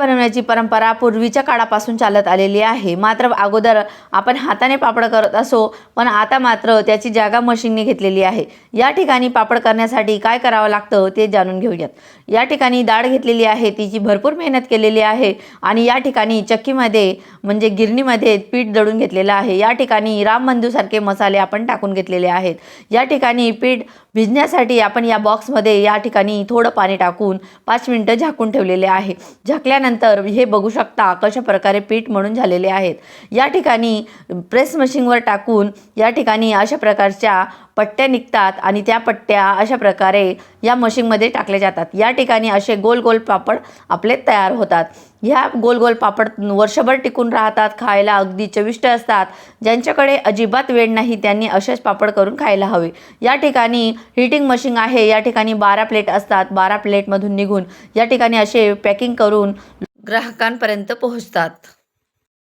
बनवण्याची परंपरा पूर्वीच्या काळापासून चालत आलेली आहे. मात्र अगोदर आपण हाताने पापड करत असो पण आता मात्र त्याची जागा मशीनने घेतलेली आहे. या ठिकाणी पापड करण्यासाठी काय करावं लागतं ते जाणून घेऊयात. या ठिकाणी डाळ घेतलेली आहे तिची भरपूर मेहनत केलेली आहे आणि या ठिकाणी चक्कीमध्ये म्हणजे गिरणीमध्ये पीठ दळून घेतलेलं आहे. या ठिकाणी राम बंधूसारखे मसाले आपण टाकून घेतलेले आहेत. या ठिकाणी पीठ भिजण्यासाठी आपण या बॉक्समध्ये या ठिकाणी थोडं पाणी टाकून पाच मिनटं झाकून ठेवलेले आहे. झाकल्यानंतर हे बघू शकता कशा प्रकारे पीठ म्हणून झालेले आहेत. या ठिकाणी प्रेस मशीनवर टाकून या ठिकाणी अशा प्रकारच्या पट्ट्या निघतात आणि त्या पट्ट्या अशा प्रकारे या मशीनमध्ये टाकल्या जातात. या ठिकाणी असे गोल गोल पापड आपले तयार होतात. ह्या गोल गोल पापड वर्षभर टिकून राहतात खायला अगदी चविष्ट असतात. ज्यांच्याकडे अजिबात वेळ नाही त्यांनी असेच पापड करून खायला हवे. या ठिकाणी हिटिंग मशीन आहे. या ठिकाणी बारा प्लेट असतात. बारा प्लेटमधून निघून या ठिकाणी असे पॅकिंग करून ग्राहकांपर्यंत पोहोचतात.